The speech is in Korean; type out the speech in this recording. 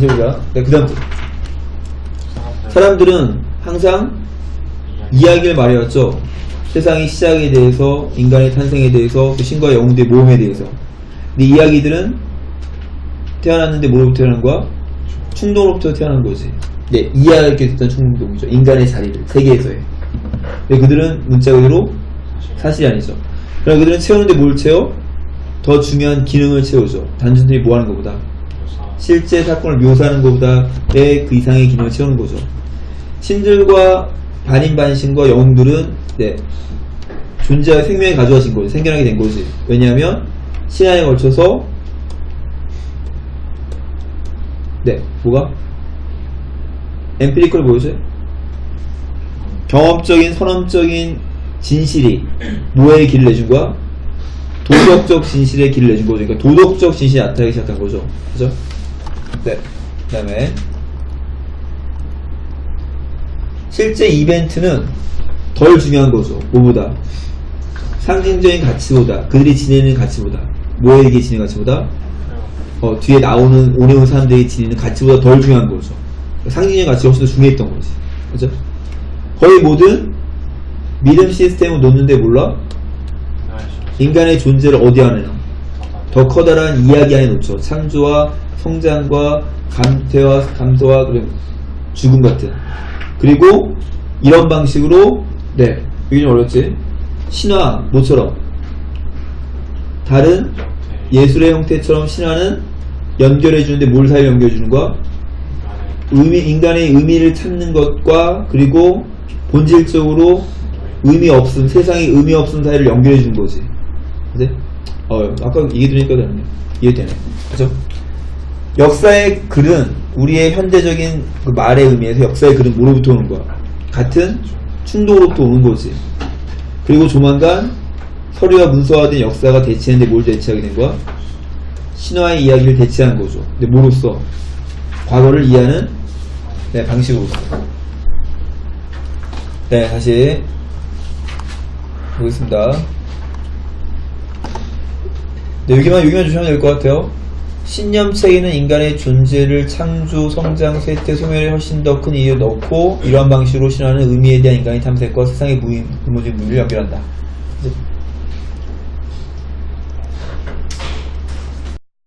보자. 네, 그 다음 사람들은 항상 이야기를 말해왔죠. 세상의 시작에 대해서, 인간의 탄생에 대해서, 그 신과 영웅들의 모험에 대해서. 근데 이 이야기들은 태어났는데 뭐로부터 태어난 거야? 충동으로부터 태어난 거지. 네, 이해하게 됐던 충동이죠. 인간의 자리를, 세계에서의. 근데 그들은 문자 그대로 사실이 아니죠. 그럼 그들은 채우는데 뭘 채워? 더 중요한 기능을 채우죠. 단순히 뭐 하는 것보다. 실제 사건을 묘사하는 것보다의 그 이상의 기능을 채우는 거죠. 신들과 반인반신과 영웅들은 네, 존재와 생명을 가져가신 거지. 생겨나게 된 거지. 왜냐하면 신화에 걸쳐서 네, 뭐가? 엠피리컬 보여줘요? 경험적인 선언적인 진실이 노예의 길을 내준 거야? 도덕적 진실의 길을 내준 거죠. 그러니까 도덕적 진실이 나타나기 시작한 거죠. 그죠? 네. 그 다음에 실제 이벤트는 덜 중요한 거죠. 뭐보다? 상징적인 가치보다, 그들이 지내는 가치보다, 뭐에게 지내는 가치보다, 어, 뒤에 나오는 오네온 사람들이 지니는 가치보다 덜 중요한 거죠. 상징적인 가치가 훨씬 더 중요했던 거지. 그죠? 거의 모든 믿음 시스템을 놓는데 몰라? 인간의 존재를 어디 넣어? 더 커다란 이야기 안에 놓죠. 창조와 성장과 감퇴와 감소와 그리고 죽음 같은. 그리고 이런 방식으로 네 여기 좀 어렵지? 신화 모처럼 다른 예술의 형태처럼 신화는 연결해 주는데 뭘 사이에 연결해 주는 거야? 의미 인간의 의미를 찾는 것과 그리고 본질적으로 의미 없음 세상에 의미 없음 사이를 연결해 주는 거지. 그지? 어 아까 얘기 들으니까 되네. 이해되네. 그죠? 역사의 글은 우리의 현대적인 그 말의 의미에서 역사의 글은 뭐로부터 오는 거야? 같은 충동으로부터 오는 거지. 그리고 조만간 서류와 문서화된 역사가 대체했는데 뭘 대체하게 된 거야? 신화의 이야기를 대체한 거죠. 근데 뭐로써? 과거를 이해하는 네, 방식으로서. 네, 다시 보겠습니다. 네, 여기만, 여기만 주시면 될 것 같아요. 신념 체계는 인간의 존재를 창조, 성장, 쇠퇴, 소멸에 훨씬 더 큰 이유를 넣고 이러한 방식으로 신화는 의미에 대한 인간의 탐색과 세상의 무인, 근본적인 문을 연결한다.